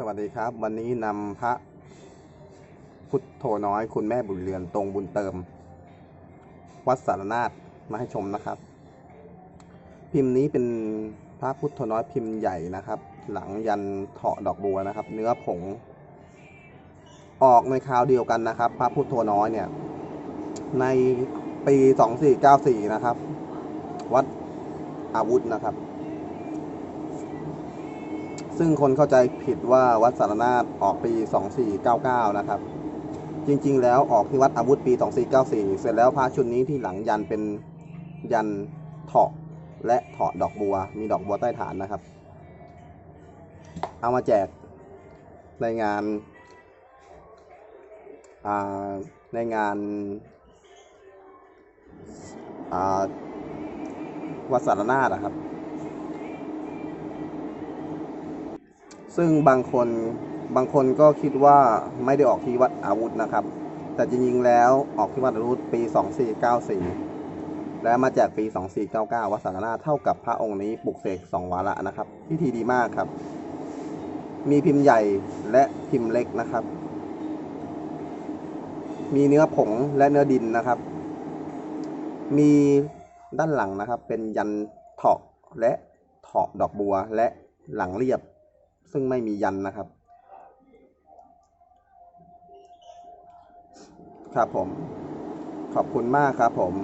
สวัสดีครับ วันนี้นำพระพุทโธน้อยคุณแม่บุญเรือนตรงบุญเติม วัดสารนาฏมาให้ชมนะครับ พิมพ์นี้เป็นพระพุทโธน้อยพิมพ์ใหญ่นะครับ หลังยันเถาะดอกบัวนะครับ เนื้อผง ออกในคราวเดียวกันนะครับ พระพุทโธน้อยเนี่ย ในปี 2494 นะครับ วัดอาวุธนะครับ ซึ่งคนเข้าใจผิดว่าวัดสารนาฏออกปี 2499 นะครับ จริงๆ แล้วออกที่วัดอาวุธปี 2494 เสร็จแล้วพระชุดนี้ที่หลังยันเป็นยันเถาะและเถาะดอกบัว มีดอกบัวใต้ฐานนะครับ เอามาแจกในงานาในงานาวัดสารนาฏนะครับ ซึ่งบางคนบางคนก็คิดว่าไม่ได้ออกที่วัดอาวุธนะครับ แต่จริงๆแล้วออกที่วัดอาวุธปี 2494 และมาแจกปี 2499 วัดสารนาเท่ากับพระองค์นี้ปลุกเสก2วาระนะครับพิธีดีมากครับ มีพิมพ์ใหญ่และพิมพ์เล็กนะครับ มีเนื้อผงและเนื้อดินนะครับ มีด้านหลังนะครับเป็นยันเถาะและเถาะดอกบัวและหลังเรียบ ซึ่งไม่มียันนะครับ ครับผม ขอบคุณมากครับผม